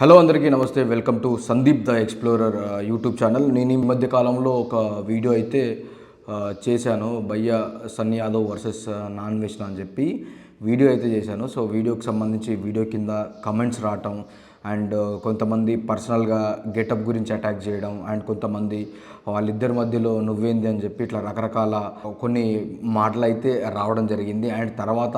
Hello అందరికీ నమస్తే welcome to Sandeep the explorer YouTube channel. నేను ఈ మధ్య కాలంలో ఒక వీడియో అయితే చేశాను భయ్య Sunny Yadav versus non veg అని చెప్పి వీడియో అయితే చేశాను. సో వీడియోకి సంబంధించి వీడియో కింద కమెంట్స్ రావటం అండ్ కొంతమంది పర్సనల్గా గెటప్ గురించి అటాక్ చేయడం అండ్ కొంతమంది వాళ్ళిద్దరి మధ్యలో నువ్వేంది అని చెప్పి ఇట్లా రకరకాల కొన్ని మాటలు అయితే రావడం జరిగింది. అండ్ తర్వాత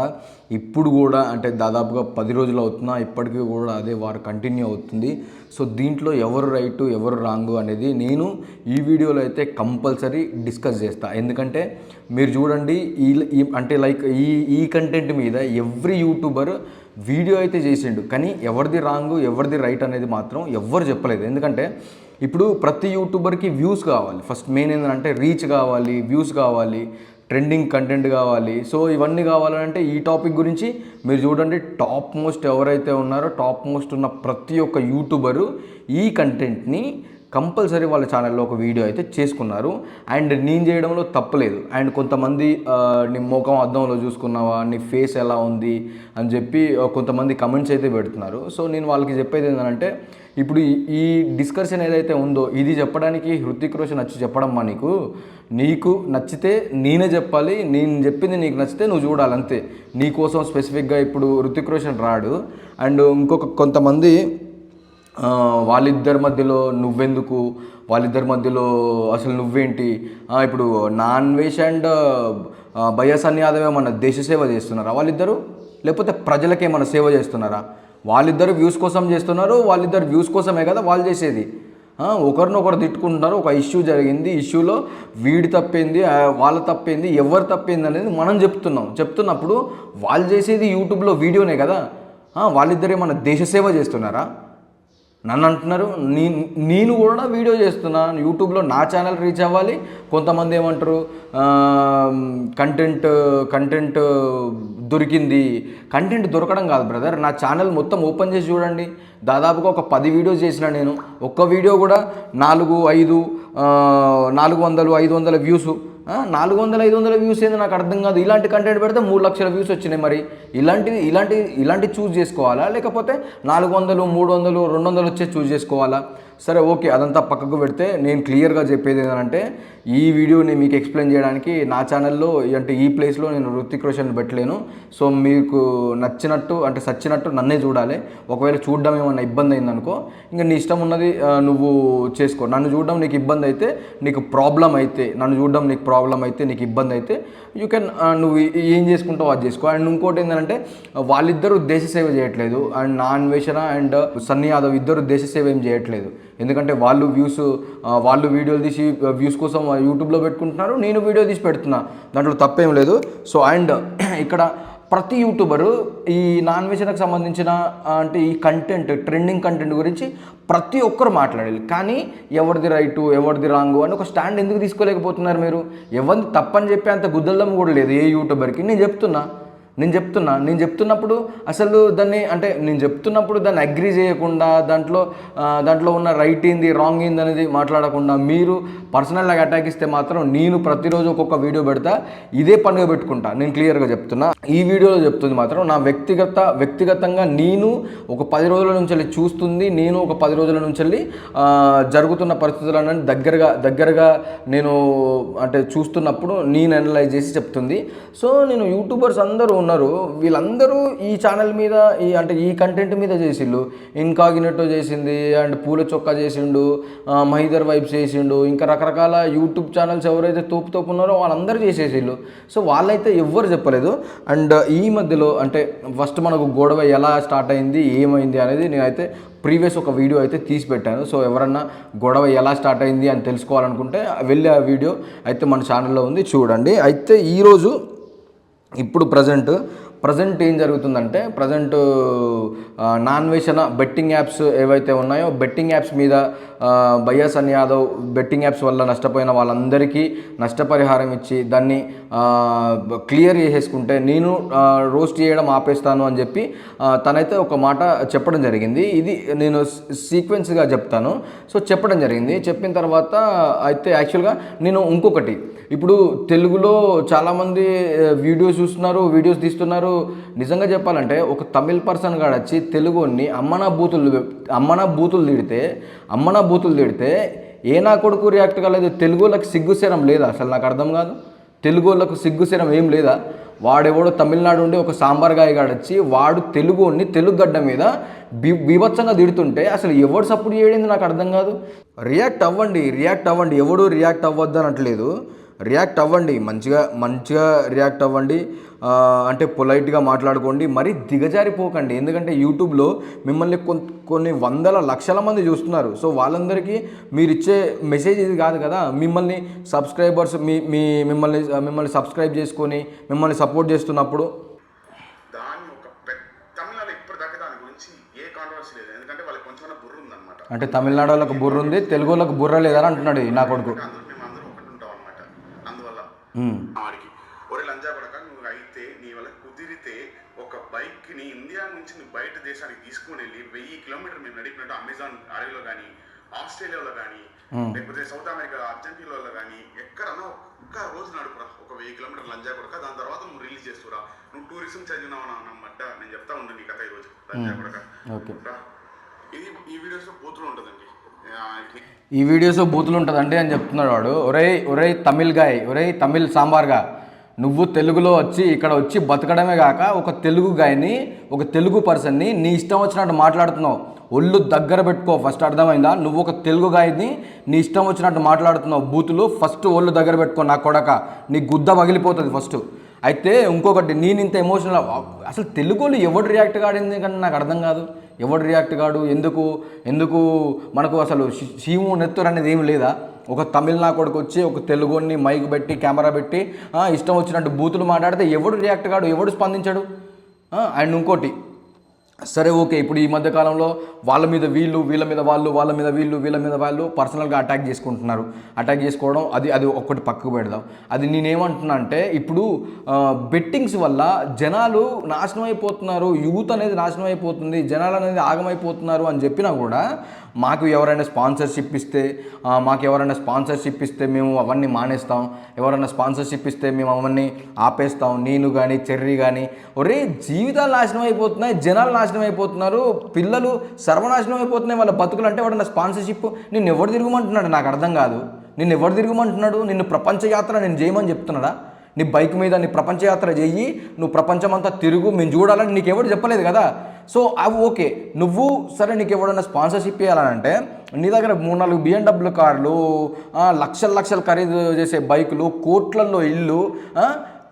ఇప్పుడు కూడా అంటే దాదాపుగా పది రోజులు అవుతున్నా ఇప్పటికీ కూడా అదే వారు కంటిన్యూ అవుతుంది. సో దీంట్లో ఎవరు రైటు ఎవరు రాంగు అనేది నేను ఈ వీడియోలో అయితే కంపల్సరీ డిస్కస్ చేస్తాను ఎందుకంటే మీరు చూడండి ఈ- అంటే లైక్ ఈ ఈ కంటెంట్ మీద ఎవ్రీ యూట్యూబర్ వీడియో అయితే చేసిండు కానీ ఎవరిది రాంగు ఎవరిది రైట్ అనేది మాత్రం ఎవ్వరు చెప్పలేదు. ఎందుకంటే ఇప్పుడు ప్రతి యూట్యూబర్కి వ్యూస్ కావాలి. ఫస్ట్ మెయిన్ ఏంటంటే రీచ్ కావాలి వ్యూస్ కావాలి. ట్రెండింగ్ కంటెంట్ కావాలి. సో ఇవన్నీ కావాలంటే ఈ టాపిక్ గురించి మీరు చూడండి. టాప్ మోస్ట్ ఎవరైతే ఉన్నారో టాప్ మోస్ట్ ఉన్న ప్రతి ఒక్క యూట్యూబరు ఈ కంటెంట్ని కంపల్సరీ వాళ్ళ ఛానల్లో ఒక వీడియో అయితే చేసుకున్నారు. అండ్ నేను చేయడంలో తప్పలేదు. అండ్ కొంతమంది నీ ముఖం అద్దంలో చూసుకున్నావా నీ ఫేస్ ఎలా ఉంది అని చెప్పి కొంతమంది కమెంట్స్ అయితే పెడుతున్నారు. సో నేను వాళ్ళకి చెప్పేది ఏంటంటే ఇప్పుడు ఈ- డిస్కషన్ ఏదైతే ఉందో ఇది చెప్పడానికి హృతిక్ రోషన్ వచ్చి చెప్పడమ్మా నీకు? నీకు నచ్చితే నేనే చెప్పాలి నేను చెప్పింది నీకు నచ్చితే నువ్వు చూడాలి అంతే. నీకోసం స్పెసిఫిక్గా ఇప్పుడు హృతిక్ రోషన్ రాడు. అండ్ ఇంకొక కొంతమంది వాళ్ళిద్దరి మధ్యలో నువ్వెందుకు? వాళ్ళిద్దరి మధ్యలో అసలు నువ్వేంటి? ఇప్పుడు నాన్ వెజ్ అండ్ బయాసన్ యాదవ్ ఏమన్నా దేశ సేవ చేస్తున్నారా వాళ్ళిద్దరూ? లేకపోతే ప్రజలకేమన్నా సేవ చేస్తున్నారా? వాళ్ళిద్దరు వ్యూస్ కోసం చేస్తున్నారు వాళ్ళిద్దరు వ్యూస్ కోసమే కదా వాళ్ళు చేసేది. ఒకరినొకరు తిట్టుకుంటున్నారు ఒక ఇష్యూ జరిగింది ఇష్యూలో వీడి తప్పింది వాళ్ళ తప్పింది ఎవరు తప్పింది అనేది మనం చెప్తున్నాం. చెప్తున్నప్పుడు వాళ్ళు చేసేది యూట్యూబ్లో వీడియోనే కదా. వాళ్ళిద్దరే వాళ్ళిద్దరు ఏమన్నా దేశ సేవ చేస్తున్నారా? నన్ను అంటున్నారు నీ నేను కూడా వీడియో చేస్తున్నాను యూట్యూబ్లో నా ఛానల్ రీచ్ అవ్వాలి. కొంతమంది ఏమంటారు కంటెంట్ కంటెంట్ దొరికింది. కంటెంట్ దొరకడం కాదు బ్రదర్ నా ఛానల్ మొత్తం ఓపెన్ చేసి చూడండి. దాదాపుగా ఒక పది వీడియోస్ చేసిన నేను. ఒక్క వీడియో కూడా నాలుగు ఐదు నాలుగు వందలు ఐదు వందల వ్యూస్ నాలుగు వందల ఐదు వందల వ్యూస్ ఏంది నాకు అర్థం కాదు. ఇలాంటి కంటెంట్ పెడితే మూడు లక్షల వ్యూస్ వచ్చినాయి మరి. ఇలాంటివి ఇలాంటి ఇలాంటి చూస్ చేసుకోవాలా? లేకపోతే నాలుగు వందలు మూడు వందలు రెండు వందలు వచ్చే చూస్ చేసుకోవాలా? సరే ఓకే అదంతా పక్కకు పెడితే నేను క్లియర్గా చెప్పేది ఏంటంటే ఈ వీడియోని మీకు ఎక్స్ప్లెయిన్ చేయడానికి నా ఛానల్లో అంటే ఈ ప్లేస్లో నేను రుతిక్ రోషన్ పెట్టలేను. సో మీకు నచ్చినట్టు అంటే సచ్చినట్టు నన్నే చూడాలి. ఒకవేళ చూడడం ఏమన్నా ఇబ్బంది అయిందనుకో ఇంకా నీ ఇష్టం ఉన్నది నువ్వు చేసుకో. నన్ను చూడడం నీకు ఇబ్బంది అయితే నీకు ప్రాబ్లం అయితే నన్ను చూడడం నీకు ప్రాబ్లం అయితే నీకు ఇబ్బంది అయితే యూ కెన్ నువ్వు ఏం చేసుకుంటావు అది చేసుకో. అండ్ ఇంకోటి ఏంటంటే వాళ్ళిద్దరూ దేశ సేవ చేయట్లేదు. అండ్ నా అన్వేషణ అండ్ సన్నీ యాదవ్ ఇద్దరు దేశ సేవ ఏం చేయట్లేదు. ఎందుకంటే వాళ్ళు వ్యూస్ వాళ్ళు వీడియోలు తీసి వ్యూస్ కోసం యూట్యూబ్లో పెట్టుకుంటున్నారు. నేను వీడియో తీసి పెడుతున్నా. దాంట్లో తప్పేం లేదు. సో అండ్ ఇక్కడ ప్రతి యూట్యూబరు ఈ నాన్ వెజ్కి సంబంధించిన అంటే ఈ కంటెంట్ ట్రెండింగ్ కంటెంట్ గురించి ప్రతి ఒక్కరు మాట్లాడాలి. కానీ ఎవరిది రైటు ఎవరిది రాంగు అని ఒక స్టాండ్ ఎందుకు తీసుకోలేకపోతున్నారు మీరు? ఎవరిది తప్పని చెప్పి అంత గుద్దలం కూడా లేదు ఏ యూట్యూబర్కి. నేను చెప్తున్నా నేను చెప్తున్నా నేను చెప్తున్నప్పుడు అసలు దాన్ని అంటే నేను చెప్తున్నప్పుడు దాన్ని అగ్రి చేయకుండా దాంట్లో దాంట్లో ఉన్న రైట్ ఏంది రాంగ్ ఏంది అనేది మాట్లాడకుండా మీరు పర్సనల్గా అటాక్ ఇస్తే మాత్రం నేను ప్రతిరోజు ఒక్కొక్క వీడియో పెడతా ఇదే పనిగా పెట్టుకుంటా. నేను క్లియర్గా చెప్తున్నా. ఈ వీడియోలో చెప్తుంది మాత్రం నా వ్యక్తిగత వ్యక్తిగతంగా నేను ఒక పది రోజుల నుంచి వెళ్ళి చూస్తుంది నేను ఒక పది రోజుల నుంచి వెళ్ళి జరుగుతున్న పరిస్థితులను దగ్గరగా దగ్గరగా నేను అంటే చూస్తున్నప్పుడు నేను అనలైజ్ చేసి చెప్తుంది. సో నేను యూట్యూబర్స్ అందరూ ఉన్నారు. వీళ్ళందరూ ఈ ఛానల్ మీద ఈ అంటే ఈ కంటెంట్ మీద చేసిండు ఇన్కాగినెటో చేసింది అండ్ పూల చొక్కా చేసిండు మహిదర్ వైబ్స్ చేసిండు ఇంకా రకరకాల యూట్యూబ్ ఛానల్స్ ఎవరైతే తోపు తోపు ఉన్నారో వాళ్ళందరూ చేసేసిండు సో వాళ్ళైతే ఎవ్వరు చెప్పలేదు. అండ్ ఈ మధ్యలో అంటే ఫస్ట్ మనకు గొడవ ఎలా స్టార్ట్ అయింది ఏమైంది అనేది నేనైతే ప్రీవియస్ ఒక వీడియో అయితే తీసి పెట్టాను. సో ఎవరన్నా గొడవ ఎలా స్టార్ట్ అయింది అని తెలుసుకోవాలనుకుంటే వెళ్ళి ఆ వీడియో అయితే మన ఛానల్లో ఉంది చూడండి. అయితే ఈరోజు ఇప్పుడు ప్రజెంట్ ప్రజెంట్ ఏం జరుగుతుందంటే ప్రజెంట్ నాన్ వేషన బెట్టింగ్ యాప్స్ ఏవైతే ఉన్నాయో బెట్టింగ్ యాప్స్ మీద ఆ, బయ్యాస్ అని యాదవ్ బెట్టింగ్ యాప్స్ వల్ల నష్టపోయిన వాళ్ళందరికీ నష్టపరిహారం ఇచ్చి దాన్ని క్లియర్ చేసేసుకుంటే నేను రోస్ట్ చేయడం ఆపేస్తాను అని చెప్పి తనైతే ఒక మాట చెప్పడం జరిగింది. ఇది నేను సీక్వెన్స్గా చెప్తాను. సో చెప్పడం జరిగింది. చెప్పిన తర్వాత అయితే యాక్చువల్గా నేను ఇంకొకటి ఇప్పుడు తెలుగులో చాలామంది వీడియోస్ చూస్తున్నారు వీడియోస్ తీస్తున్నారు నిజంగా చెప్పాలంటే ఒక తమిళ్ పర్సన్ గాడు వచ్చి తెలుగుని అమ్మనా బూతులు అమ్మనా బూతులు తిడితే అమ్మనా బూతులు తిడితే ఏ నా కొడుకు రియాక్ట్ కాలేదు? తెలుగులకు సిగ్గుశరం లేదా? అసలు నాకు అర్థం కాదు. తెలుగు వాళ్ళకు సిగ్గుశరం ఏం లేదా? వాడెవడో తమిళనాడు ఉండి ఒక సాంబార్ గాయగాడు వచ్చి వాడు తెలుగుని తెలుగు గడ్డ మీద బీ బీభత్సంగా తిడుతుంటే అసలు ఎవడు సపోర్ట్ చేయడింది నాకు అర్థం కాదు. రియాక్ట్ అవ్వండి రియాక్ట్ అవ్వండి. ఎవడు రియాక్ట్ అవ్వద్దు అనట్లేదు. రియాక్ట్ అవ్వండి. మంచిగా మంచిగా రియాక్ట్ అవ్వండి. అంటే పొలైట్గా మాట్లాడుకోండి మరీ దిగజారిపోకండి. ఎందుకంటే యూట్యూబ్లో మిమ్మల్ని కొన్- కొన్ని వందల లక్షల మంది చూస్తున్నారు. సో వాళ్ళందరికీ మీరు ఇచ్చే మెసేజ్ ఇది కాదు కదా. మిమ్మల్ని సబ్స్క్రైబర్స్ మీ మీ మిమ్మల్ని మిమ్మల్ని సబ్స్క్రైబ్ చేసుకొని మిమ్మల్ని సపోర్ట్ చేస్తున్నప్పుడు అంటే తమిళనాడు వాళ్ళకు బుర్ర ఉంది తెలుగు వాళ్ళకు బుర్ర లేదని అంటున్నాడు నా కొడుకు అందువల్ల ఉమ్. వాడికి ఒరే లంజా పడక నువ్వు అయితే నీ వల్ల కుదిరితే ఒక బైక్ని ఇండియా నుంచి నువ్వు బయట దేశానికి తీసుకుని వెళ్ళి వెయ్యి కిలోమీటర్ మేము నడిపినట్టు అమెజాన్ అడవిలో కానీ ఆస్ట్రేలియాలో కానీ లేకపోతే సౌత్ అమెరికా అర్జెంటీనాలో కానీ ఎక్కడన్నా ఒక్క రోజు నడుపురా. ఒక వెయ్యి కిలోమీటర్ లంజా కొడక దాని తర్వాత నువ్వు రిలీజ్ చేస్తురా. నువ్వు టూరిజం చదివినావు అన్నమాట నేను చెప్తా ఉండు నీ కథ ఈరోజు. లంజా కొడక. ఇది ఈ వీడియోస్లో పోతులు ఉంటుందండి. ఈ వీడియోస్ బూతులు ఉంటుందండి అని చెప్తున్నాడు వాడు. ఒరే ఒరే తమిళ్ గాయ్ ఒరే తమిళ్ సాంబార్గా నువ్వు తెలుగులో వచ్చి ఇక్కడ వచ్చి బతకడమే కాక ఒక తెలుగు గాయని ఒక తెలుగు పర్సన్ని నీ ఇష్టం వచ్చినట్టు మాట్లాడుతున్నావు. ఒళ్ళు దగ్గర పెట్టుకో ఫస్ట్ అర్థమైందా? నువ్వు ఒక తెలుగు గాయని నీ ఇష్టం వచ్చినట్టు మాట్లాడుతున్నావు. బూతులు ఫస్ట్ ఒళ్ళు దగ్గర పెట్టుకో నా కొడక. నీ గుద్ద పగిలిపోతుంది ఫస్ట్. అయితే ఇంకొకటి నేను ఇంత ఎమోషనల్ అసలు తెలుగులో ఎవడు రియాక్ట్ కాడింది కానీ నాకు అర్థం కాదు. ఎవడు రియాక్ట్ కాడు? ఎందుకు? ఎందుకు మనకు అసలు శి- శివు నెత్తురు అనేది ఏమి లేదా? ఒక తమిళనా కొడుకు వచ్చి ఒక తెలుగుని మైక్ పెట్టి కెమెరా పెట్టి ఇష్టం వచ్చినట్టు బూతులు మాట్లాడితే ఎవడు రియాక్ట్ కాడు ఎవడు స్పందించాడు? అండ్ ఇంకోటి సరే ఓకే ఇప్పుడు ఈ మధ్యకాలంలో వాళ్ళ మీద వీళ్ళు వీళ్ళ మీద వాళ్ళు వాళ్ళ మీద వీళ్ళు వీళ్ళ మీద వాళ్ళు పర్సనల్గా అటాక్ చేసుకుంటున్నారు. అటాక్ చేసుకోవడం అది అది ఒక్కటి పక్కకు పెడదాం. అది నేనేమంటున్నా అంటే ఇప్పుడు బెట్టింగ్స్ వల్ల జనాలు నాశనం అయిపోతున్నారు యూత్ అనేది నాశనం అయిపోతుంది జనాలు అనేది ఆగమైపోతున్నారు అని చెప్పినా కూడా మాకు ఎవరైనా స్పాన్సర్షిప్ ఇస్తే మాకు ఎవరైనా స్పాన్సర్షిప్ ఇస్తే మేము అవన్నీ మానేస్తాం. ఎవరైనా స్పాన్సర్షిప్ ఇస్తే మేము అవన్నీ ఆపేస్తాం. నేను కానీ చెర్రీ కానీ ఒరే జీవితాలు నాశనం అయిపోతున్నాయి జనాలు నాశనం అయిపోతున్నారు పిల్లలు సర్వనాశనం అయిపోతున్నాయి వాళ్ళ బతుకులు అంటే ఎవరైనా స్పాన్సర్షిప్? నిన్ను ఎవరు తిరగమంటున్నాడు? నాకు అర్థం కాదు. నిన్ను ఎవరు తిరగమంటున్నాడు? నిన్ను ప్రపంచ యాత్ర నేను చేయమని చెప్తున్నాడా? నీ బైక్ మీద నీ ప్రపంచ యాత్ర చెయ్యి నువ్వు ప్రపంచమంతా తిరుగు మేము చూడాలని నీకు ఎవరు చెప్పలేదు కదా? సో అవి ఓకే. నువ్వు సరే నీకు ఎవడన్నా స్పాన్సర్షిప్ ఇవ్వాలనంటే నీ దగ్గర మూడు నాలుగు బిఎండబ్ల్యూ కార్లు లక్షల లక్షలు ఖరీదు చేసే బైకులు కోట్లల్లో ఇల్లు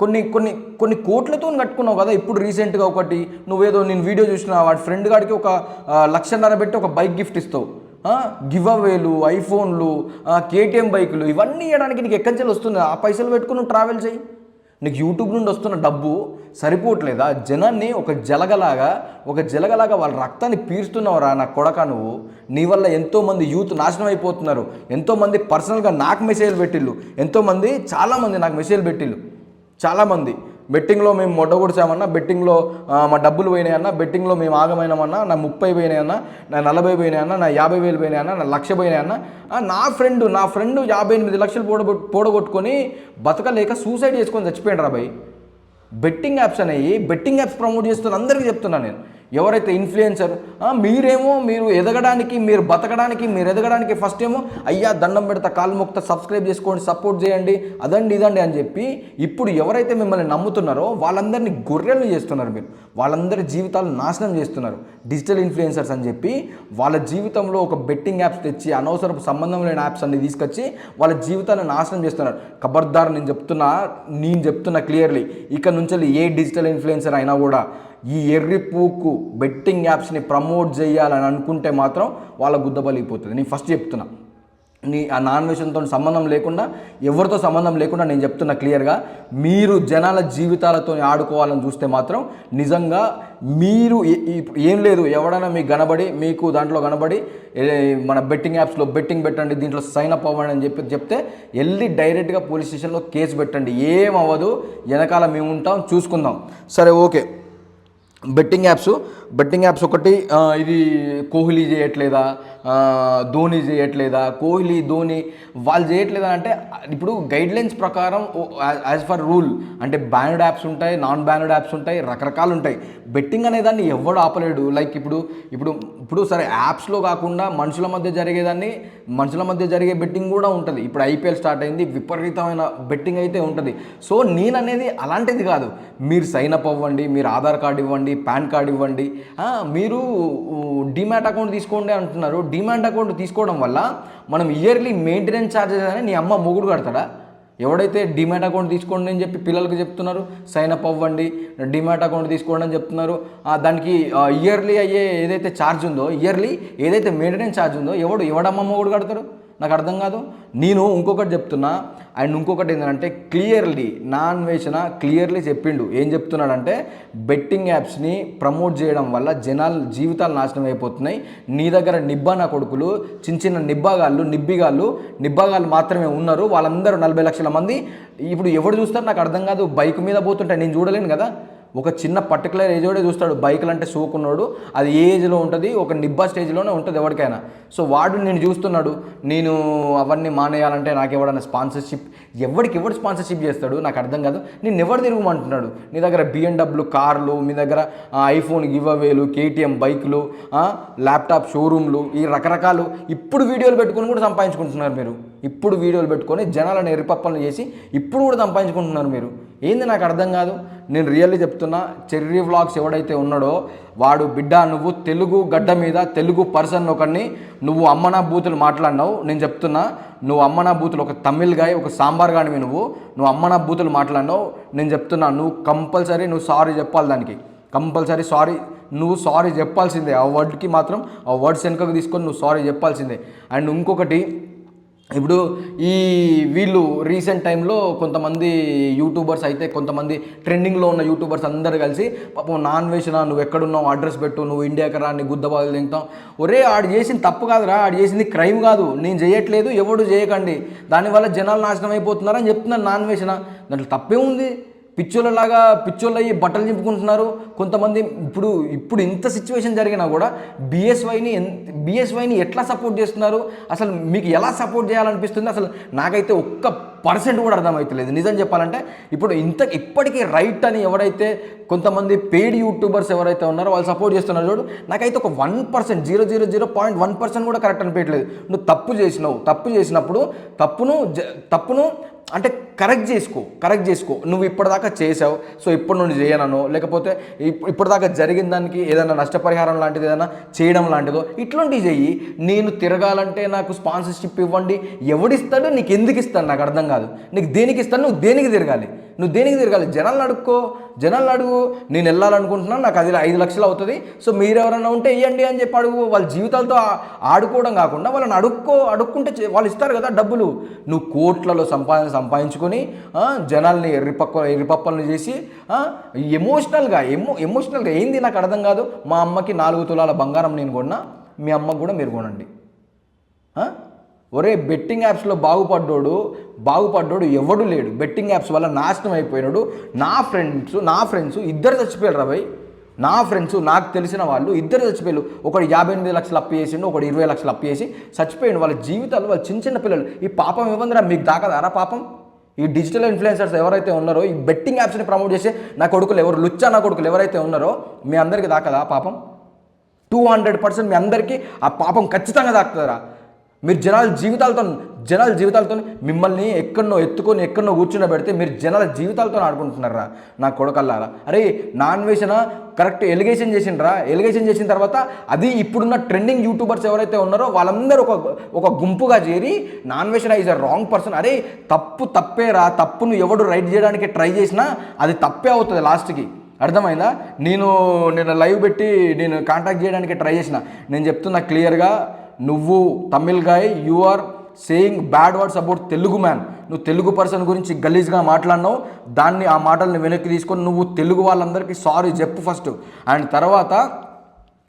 కొన్ని కొన్ని కొన్ని కోట్లతో కట్టుకున్నావు కదా? ఇప్పుడు రీసెంట్గా ఒకటి నువ్వేదో నేను వీడియో చూసిన వాడి ఫ్రెండ్ గాడికి ఒక లక్షన్నర పెట్టి ఒక బైక్ గిఫ్ట్ ఇస్తావు. గివ్ అవేలు ఐఫోన్లు కేటీఎం బైకులు ఇవన్నీ ఇవ్వడానికి నీకు ఎక్కడి నుంచి వస్తుంది? ఆ పైసలు పెట్టుకుని ట్రావెల్ చేయి. నీకు యూట్యూబ్ నుండి వస్తున్న డబ్బు సరిపోవట్లేదా? జనాన్ని ఒక జలగలాగా ఒక జలగలాగా వాళ్ళ రక్తాన్ని పీరుస్తున్నావురా నా కొడక నువ్వు. నీ వల్ల ఎంతోమంది యూత్ నాశనం అయిపోతున్నారు. ఎంతోమంది పర్సనల్గా నాకు మెసేజ్ పెట్టిళ్ళు. ఎంతోమంది చాలామంది నాకు మెసేజ్ పెట్టిళ్ళు. చాలామంది. బెట్టింగ్లో మేము మొట్టగొడిచామన్నా బెట్టింగ్లో మా డబ్బులు పోయినాయన్నా బెట్టింగ్లో మేము ఆగమైనామన్నా నా ముప్పై పోయినాయన్నా నా నలభై పోయినాయన్నా నా యాభై వేలు పోయినాయన్నా నా లక్ష పోయినాయన్నా నా ఫ్రెండ్ నా ఫ్రెండ్ యాభై ఎనిమిది లక్షలు పోడగొట్ పోడగొట్టుకొని బతకలేక సూసైడ్ చేసుకొని చచ్చిపోయాడు రా బెట్టింగ్ యాప్స్ అనేవి బెట్టింగ్ యాప్స్ ప్రమోట్ చేస్తున్న అందరికీ చెప్తున్నాను నేను. ఎవరైతే ఇన్ఫ్లుయెన్సర్ మీరేమో మీరు ఎదగడానికి మీరు బతకడానికి మీరు ఎదగడానికి ఫస్ట్ ఏమో అయ్యా దండం పెడతా కాలు మొక్త సబ్స్క్రైబ్ చేసుకోండి సపోర్ట్ చేయండి అదండి ఇదండి అని చెప్పి ఇప్పుడు ఎవరైతే మిమ్మల్ని నమ్ముతున్నారో వాళ్ళందరినీ గొర్రెలు చేస్తున్నారు మీరు. వాళ్ళందరి జీవితాలు నాశనం చేస్తున్నారు. డిజిటల్ ఇన్ఫ్లుయెన్సర్స్ అని చెప్పి వాళ్ళ జీవితంలో ఒక బెట్టింగ్ యాప్స్ తెచ్చి అనవసరపు సంబంధం లేని యాప్స్ అన్ని తీసుకొచ్చి వాళ్ళ జీవితాన్ని నాశనం చేస్తున్నారు. ఖబర్దార్ నేను చెప్తున్నా నేను చెప్తున్నా క్లియర్లీ ఇక నుంచి ఏ డిజిటల్ ఇన్ఫ్లుయెన్సర్ అయినా కూడా ఈ ఎర్రి పూకు బెట్టింగ్ యాప్స్ని ప్రమోట్ చేయాలని అనుకుంటే మాత్రం వాళ్ళ గుద్దబలిగిపోతుంది నేను ఫస్ట్ చెప్తున్నా. నీ ఆ నాన్ వెజ్తో సంబంధం లేకుండా ఎవరితో సంబంధం లేకుండా నేను చెప్తున్నా క్లియర్గా. మీరు జనాల జీవితాలతో ఆడుకోవాలని చూస్తే మాత్రం నిజంగా మీరు ఏం లేదు. ఎవడైనా మీకు కనబడి మీకు దాంట్లో కనబడి మన బెట్టింగ్ యాప్స్లో బెట్టింగ్ పెట్టండి దీంట్లో సైన్ అప్ అవ్వండి అని చెప్పి చెప్తే వెళ్ళి డైరెక్ట్గా పోలీస్ స్టేషన్లో కేసు పెట్టండి. ఏం అవ్వదు వెనకాల మేము ఉంటాం చూసుకుందాం. సరే okay. Betting apps betting apps ఒకటి ఇది కోహ్లీ చేయట్లేదా ధోని చేయట్లేదా కోహ్లీ ధోని వాళ్ళు చేయట్లేదా అంటే ఇప్పుడు గైడ్ లైన్స్ ప్రకారం యాజ్ ఫర్ రూల్ అంటే బ్యానడ్ యాప్స్ ఉంటాయి నాన్ బ్యానడ్ యాప్స్ ఉంటాయి రకరకాలు ఉంటాయి. బెట్టింగ్ అనే దాన్ని ఎవడు ఆపలేడు? లైక్ ఇప్పుడు ఇప్పుడు ఇప్పుడు సరే యాప్స్లో కాకుండా మనుషుల మధ్య జరిగేదాన్ని మనుషుల మధ్య జరిగే బెట్టింగ్ కూడా ఉంటుంది. ఇప్పుడు ఐపీఎల్ స్టార్ట్ అయింది విపరీతమైన బెట్టింగ్ అయితే ఉంటుంది. సో నేను అనేది అలాంటిది కాదు. మీరు సైన్ అప్ అవ్వండి మీరు ఆధార్ కార్డు ఇవ్వండి పాన్ కార్డు ఇవ్వండి. మీరు డిమాట్ అకౌంట్ తీసుకోండి అంటున్నారు. డిమాట్ అకౌంట్ తీసుకోవడం వల్ల మనం ఇయర్లీ మెయింటెనెన్స్ ఛార్జెస్ అని నీ అమ్మ మొగుడు కడతాడా? ఎవడైతే డిమాట్ అకౌంట్ తీసుకోండి అని చెప్పి పిల్లలకు చెప్తున్నారు సైన్ అప్ అవ్వండి డిమాట్ అకౌంట్ తీసుకోండి అని చెప్తున్నారు దానికి ఇయర్లీ అయ్యే ఏదైతే ఛార్జ్ ఉందో ఇయర్లీ ఏదైతే మెయింటెనెన్స్ ఛార్జ్ ఉందో ఎవడు ఎవడమ్మమ్మ కూడా కడతారు? నాకు అర్థం కాదు. నేను ఇంకొకటి చెప్తున్నా. అండ్ ఇంకొకటి ఏంటంటే క్లియర్లీ నాన్ వేసిన క్లియర్లీ చెప్పిండు. ఏం చెప్తున్నాడంటే బెట్టింగ్ యాప్స్ని ప్రమోట్ చేయడం వల్ల జనాల జీవితాలు నాశనం అయిపోతున్నాయి. నీ దగ్గర నిబ్బా నా కొడుకులు చిన్న చిన్న నిబ్బాగాళ్ళు నిబ్బిగాళ్ళు నిబ్బాగాళ్ళు మాత్రమే ఉన్నారు. వాళ్ళందరూ నలభై లక్షల మంది. ఇప్పుడు ఎవడు చూస్తారు? నాకు అర్థం కాదు. బైక్ మీద పోతుంటే నేను చూడలేను కదా. ఒక చిన్న పర్టికులర్ ఏజోడే చూస్తాడు. బైకులు అంటే సోకున్నాడు. అది ఏ ఏజ్లో ఉంటుంది ఒక నిబ్బా స్టేజ్లోనే ఉంటుంది ఎవరికైనా. సో వాడు నేను చూస్తున్నాడు. నేను అవన్నీ మానేయాలంటే నాకు ఎవడన్నా స్పాన్సర్షిప్ ఎవరికి ఎవడు స్పాన్సర్షిప్ చేస్తాడు? నాకు అర్థం కాదు. నేను ఎవరు తిరుగుమంటున్నాడు? నీ దగ్గర బిఎండబ్ల్యూ కార్లు మీ దగ్గర ఐఫోన్ గివ్ అవేలు కేటీఎం బైకులు ల్యాప్టాప్ షోరూమ్లు ఈ రకరకాలు ఇప్పుడు వీడియోలు పెట్టుకొని కూడా సంపాదించుకుంటున్నారు మీరు. ఇప్పుడు వీడియోలు పెట్టుకొని జనాలను ఎరిపప్పలను చేసి ఇప్పుడు కూడా సంపాదించుకుంటున్నారు మీరు. ఏంది నాకు అర్థం కాదు? నేను రియల్లీ చెప్తున్నా చెర్రీ వ్లాగ్స్ ఎవడైతే ఉన్నాడో వాడు బిడ్డ నువ్వు తెలుగు గడ్డ మీద తెలుగు పర్సన్ ఒకరిని నువ్వు అమ్మనా బూతులు మాట్లాడినావు నేను చెప్తున్నా నువ్వు అమ్మనా బూతులు ఒక తమిళ్ గాయ ఒక సాంబార్ గానివి నువ్వు నువ్వు అమ్మనా బూతులు మాట్లాడినావు నేను చెప్తున్నా నువ్వు కంపల్సరీ నువ్వు సారీ చెప్పాలి దానికి. కంపల్సరీ సారీ నువ్వు సారీ చెప్పాల్సిందే ఆ వర్డ్కి మాత్రం ఆ వర్డ్స్ వెనుకకు తీసుకొని నువ్వు సారీ చెప్పాల్సిందే. అండ్ ఇంకొకటి ఇప్పుడు ఈ వీళ్ళు రీసెంట్ టైంలో కొంతమంది యూట్యూబర్స్ అయితే కొంతమంది ట్రెండింగ్లో ఉన్న యూట్యూబర్స్ అందరు కలిసి పాపం నాన్ వేసిన నువ్వు ఎక్కడున్నావు అడ్రస్ పెట్టు నువ్వు ఇండియాకి రా నీ గుద్దబాలు తింటాం ఒరే ఆడు చేసింది తప్పు కాదురా ఆడు చేసింది క్రైమ్ కాదు నేను చేయట్లేదు ఎవడు చేయకండి. దానివల్ల జనాలు నాశనం అయిపోతున్నారని చెప్తున్నాను నాన్ వేసిన దాంట్లో తప్పే ఉంది పిచ్చోళ్ళలాగా పిచ్చోళ్ళు అయ్యి బట్టలు చింపుకుంటున్నారు. కొంతమంది ఇప్పుడు ఇప్పుడు ఇంత సిచ్యువేషన్ జరిగినా కూడా బిఎస్వైని బిఎస్వైని ఎట్లా సపోర్ట్ చేస్తున్నారు? అసలు మీకు ఎలా సపోర్ట్ చేయాలనిపిస్తుంది? అసలు నాకైతే ఒక్క పర్సెంట్ కూడా అర్థమవుతలేదు నిజం చెప్పాలంటే ఇప్పుడు ఇంత ఇప్పటికీ రైట్ అని ఎవరైతే కొంతమంది పెయిడ్ యూట్యూబర్స్ ఎవరైతే ఉన్నారో వాళ్ళు సపోర్ట్ చేస్తున్నారు చూడు నాకైతే ఒక one percent zero zero zero point one percent కూడా కరెక్ట్ అనిపించలేదు నువ్వు తప్పు చేసినావు. తప్పు చేసినప్పుడు తప్పును జ- తప్పును అంటే కరెక్ట్ చేసుకో కరెక్ట్ చేసుకో. నువ్వు ఇప్పటిదాకా చేసావు సో ఇప్పటి నుండి చేయనను. లేకపోతే ఇప్పటిదాకా జరిగిన దానికి ఏదైనా నష్టపరిహారం లాంటిది ఏదైనా చేయడం లాంటిదో ఇట్లాంటివి చెయ్యి. నేను తిరగాలంటే నాకు స్పాన్సర్షిప్ ఇవ్వండి. ఎవడిస్తాడు? నీకు ఎందుకు ఇస్తాను నాకు అర్థం కాదు. నీకు దేనికి ఇస్తాను నువ్వు దేనికి తిరగాలి? నువ్వు దేనికి తిరగాలి? జనాలు నడుక్కో జనాలు అడుగు నేను వెళ్ళాలనుకుంటున్నాను నాకు అది ఐదు లక్షలు అవుతుంది. సో మీరు ఎవరైనా ఉంటే ఇవ్వండి అని చెప్పి అడుగు. వాళ్ళ జీవితాలతో ఆడుకోవడం కాకుండా వాళ్ళని అడుక్కో అడుక్కుంటే వాళ్ళు ఇస్తారు కదా డబ్బులు. నువ్వు కోట్లలో సంపాదన సంపాదించుకొని జనాల్ని ఎర్రిపక్క ఎర్రిపప్పలను చేసి ఎమోషనల్గా ఎమో ఎమోషనల్గా ఏంది నాకు అర్థం కాదు. మా అమ్మకి నాలుగు తులాల బంగారం నేను కొన్నా మీ అమ్మకు కూడా మీరు కొనండి. ఒరే బెట్టింగ్ యాప్స్లో బాగుపడ్డోడు బాగుపడ్డోడు ఎవడు లేడు. బెట్టింగ్ యాప్స్ వల్ల నాశనం అయిపోయినాడు. నా ఫ్రెండ్స్ నా ఫ్రెండ్స్ ఇద్దరు చచ్చిపోయారు రా భయ్. నా ఫ్రెండ్స్ నాకు తెలిసిన వాళ్ళు ఇద్దరు చచ్చిపోయారు. ఒకడు యాభై ఎనిమిది లక్షలు అప్పు చేసిండు ఒకడు ఇరవై లక్షలు అప్పు చేసి చచ్చిపోయిండు. వాళ్ళ జీవితాలు వాళ్ళ చిన్న చిన్న పిల్లలు. ఈ పాపం ఇవ్వందిరా మీకు దాకదారా పాపం? ఈ డిజిటల్ ఇన్ఫ్లుయెన్సర్స్ ఎవరైతే ఉన్నారో ఈ బెట్టింగ్ యాప్స్ని ప్రమోట్ చేసే నా కొడుకులు ఎవరు? లుచ్చా నా కొడుకులు ఎవరైతే ఉన్నారో మీ అందరికీ దాకదా పాపం? టూ హండ్రెడ్ పర్సెంట్ మీ అందరికీ ఆ పాపం ఖచ్చితంగా దాక్కుతారా మీరు జనాల జీవితాలతో జనాల జీవితాలతో మిమ్మల్ని ఎక్కడనో ఎత్తుకొని ఎక్కడనో కూర్చుని పెడితే మీరు జనాల జీవితాలతో ఆడుకుంటున్నారా నా కొడకల్లారా. అరే నాన్ వేసిన కరెక్ట్ ఎలిగేషన్ చేసిండ్రా. ఎలిగేషన్ చేసిన తర్వాత అది ఇప్పుడున్న ట్రెండింగ్ యూట్యూబర్స్ ఎవరైతే ఉన్నారో వాళ్ళందరూ ఒక ఒక గుంపుగా చేరి నాన్ వేషన్ ఈజ్ అ రాంగ్ పర్సన్ అరే తప్పు తప్పేరా. తప్పును ఎవడు రైట్ చేయడానికి ట్రై చేసినా అది తప్పే అవుతుంది లాస్ట్కి. అర్థమైందా? నేను నేను లైవ్ పెట్టి నేను కాంటాక్ట్ చేయడానికి ట్రై చేసిన. నేను చెప్తున్నా క్లియర్గా నువ్వు Tamil guy you are saying bad words about Telugu man నువ్వు తెలుగు పర్సన్ గురించి గలీజ్గా మాట్లాడినావు. దాన్ని ఆ మాటల్ని వెనక్కి తీసుకొని నువ్వు తెలుగు వాళ్ళందరికీ సారీ చెప్పు ఫస్ట్ అండ్ తర్వాత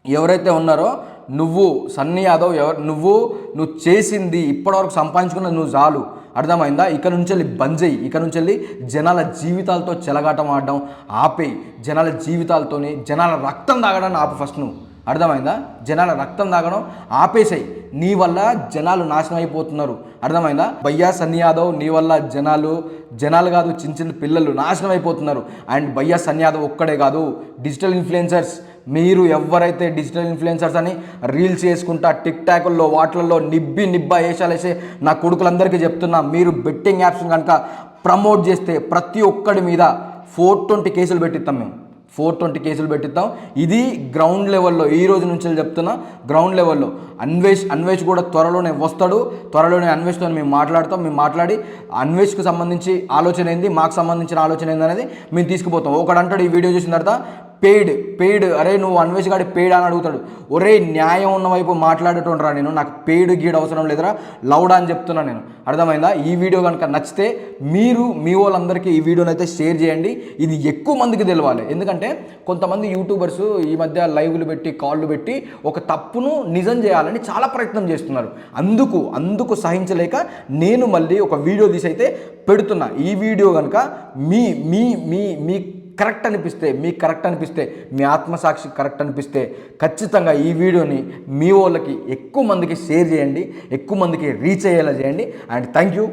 ఎవరైతే ఉన్నారో నువ్వు సన్నీ యాదవ్ ఎవరు నువ్వు నువ్వు చేసింది ఇప్పటివరకు సంపాదించుకున్న నువ్వు చాలు. అర్థమైందా? ఇక నుంచి వెళ్ళి బంద్ చేయి ఇక నుంచి వెళ్ళి జనాల జీవితాలతో చెలగాటం ఆడడం ఆపేయి. జనాల జీవితాలతోనే జనాల రక్తం తాగడాన్ని ఆపు ఫస్ట్ నువ్వు. అర్థమైందా? జనాల రక్తం తాగడం ఆపేసాయి నీ వల్ల జనాలు నాశనం అయిపోతున్నారు. అర్థమైందా? భయ్యా సన్ని యాదవ్ నీ వల్ల జనాలు జనాలు కాదు చిన్న చిన్న పిల్లలు నాశనం అయిపోతున్నారు. అండ్ భయ్యా సన్ని యాదవ్ ఒక్కడే కాదు డిజిటల్ ఇన్ఫ్లుయెన్సర్స్. మీరు ఎవరైతే డిజిటల్ ఇన్ఫ్లుయెన్సర్స్ అని రీల్స్ చేసుకుంటా టిక్ టాక్ల్లో వాటిల్లో నిబ్బి నిబ్బా వేషాలు వేసే నా కొడుకులందరికీ చెప్తున్నా మీరు బెట్టింగ్ యాప్స్ కనుక ప్రమోట్ చేస్తే ప్రతి ఒక్కడి మీద ఫోర్ ట్వంటీ కేసులు పెట్టిస్తాం మేము. ఫోర్ ట్వంటీ కేసులు పెట్టిస్తాం ఇది గ్రౌండ్ లెవెల్లో ఈ రోజు నుంచి చెప్తున్నా గ్రౌండ్ లెవెల్లో. అన్వేష్ అన్వేష్ కూడా త్వరలోనే వస్తాడు. త్వరలోనే అన్వేష్తో మేము మాట్లాడతాం మేము మాట్లాడి అన్వేష్కు సంబంధించి ఆలోచన ఏంది మాకు సంబంధించిన ఆలోచన ఏంది అనేది మేము తీసుకుపోతాం. ఒకడంటాడు ఈ వీడియో చూసిన తర్వాత పెయిడ్ పెయిడ్ అరే నువ్వు అన్వేష్ గాడి పెయిడ్ అని అడుగుతాడు. ఒరే న్యాయం ఉన్న వైపు మాట్లాడేటోనరా నేను నాకు పెయిడ్ గీడ్ అవసరం లేదురా లౌడ్ అని చెప్తున్నా నేను. అర్థమైందా? ఈ వీడియో కనుక నచ్చితే మీరు మీ వాళ్ళందరికీ ఈ వీడియోని అయితే షేర్ చేయండి. ఇది ఎక్కువ మందికి తెలవాలి. ఎందుకంటే కొంతమంది యూట్యూబర్స్ ఈ మధ్య లైవ్లు పెట్టి కాళ్ళు పెట్టి ఒక తప్పును నిజం చేయాలని చాలా ప్రయత్నం చేస్తున్నారు. అందుకు అందుకు సహించలేక నేను మళ్ళీ ఒక వీడియో తీసి అయితే పెడుతున్నా. ఈ వీడియో కనుక మీ మీ మీ మీ కరెక్ట్ అనిపిస్తే మీకు కరెక్ట్ అనిపిస్తే మీ ఆత్మసాక్షి కరెక్ట్ అనిపిస్తే ఖచ్చితంగా ఈ వీడియోని మీ వాళ్ళకి ఎక్కువ మందికి షేర్ చేయండి ఎక్కువ మందికి రీచ్ అయ్యేలా చేయండి. And thank you.